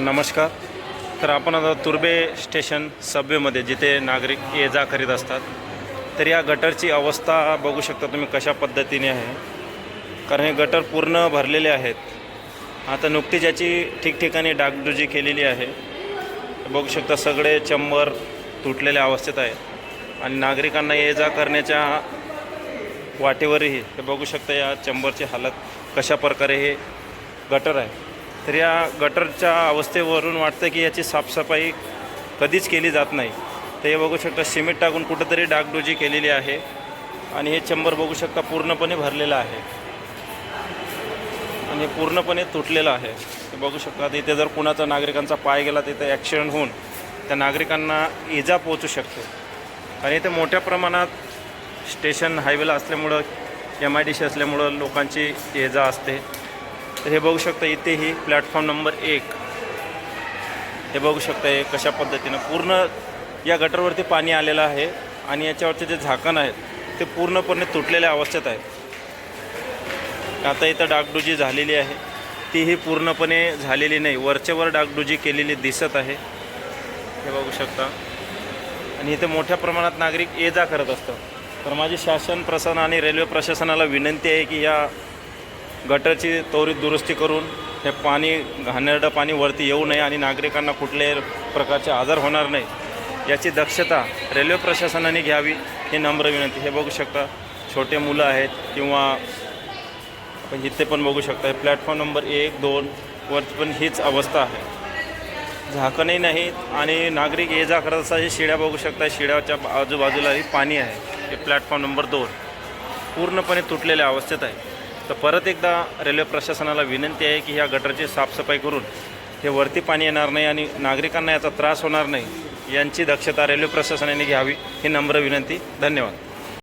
नमस्कार. तर आपण आता तुर्बे स्टेशन सबवेमध्ये जिथे नागरिक ये जा करीत असतात तर या गटरची अवस्था बघू शकता तुम्ही कशा पद्धतीने आहे. कारण हे गटर पूर्ण भरलेले आहेत. आता नुकतीच याची ठिकठिकाणी डागडुजी केलेली आहे. बघू शकता सगळे चंबर तुटलेल्या अवस्थेत आहे. आणि नागरिकांना ये जा करण्याच्या वाटेवरही हे बघू शकता या चंबरची हालत कशा प्रकारे हे गटर आहे. तर या गटरच्या अवस्थेवरून वाटतं की याची साफसफाई कधीच केली जात नाही. तर हे बघू शकता सिमेंट टाकून कुठंतरी डागडुजी केलेली आहे. आणि हे चंबर बघू शकता पूर्णपणे भरलेलं आहे. आणि हे पूर्णपणे तुटलेलं आहे. ते बघू शकता इथे जर कुणाचा नागरिकांचा पाय गेला तर ॲक्सिडेंट होऊन त्या नागरिकांना इजा पोचू शकते. आणि इथे मोठ्या प्रमाणात स्टेशन हायवेला असल्यामुळं एम आय डी सी असल्यामुळं लोकांची ये जा असते. हे बघू शकता इथेही प्लॅटफॉर्म नंबर एक. हे बघू शकता हे कशा पद्धतीनं पूर्ण या गटरवरती पाणी आलेलं आहे आणि याच्यावरचे जे झाकण आहेत ते पूर्णपणे तुटलेल्या अवस्थेत आहेत. आता इथं डागडुजी झालेली आहे. तीही पूर्णपणे झालेली नाही. वरचेवर डागडुजी केलेली दिसत आहे. हे बघू शकता. आणि इथे मोठ्या प्रमाणात नागरिक ये जा करत असतात. तर माझी शासन प्रशासन आणि रेल्वे प्रशासनाला विनंती आहे की या गटरची त्वरित दुरुस्ती करून हे पाणी घाणेरडं पाणी वरती येऊ नये आणि नागरिकांना कुठल्याही प्रकारचे आजार होणार नाही. याची दक्षता रेल्वे प्रशासनाने घ्यावी ही नम्र विनंती. हे बघू शकता छोटे मुलं आहेत किंवा आपण इथे पण बघू शकता हे प्लॅटफॉर्म नंबर एक दोन वरती पण हीच अवस्था आहे. झाकणही नाहीत आणि नागरिक ये जा करत असता हे शिड्या बघू शकता शिड्याच्या आजूबाजूलाही पाणी आहे. हे प्लॅटफॉर्म नंबर दोन. पूर्णपणे तुटलेल्या अवस्थेत आहे. तर परत एकदा रेल्वे प्रशासनाला विनंती आहे की ह्या गटरची साफसफाई करून हे वरती पाणी येणार नाही आणि नागरिकांना याचा त्रास होणार नाही यांची दक्षता रेल्वे प्रशासनाने घ्यावी ही नम्र विनंती. धन्यवाद.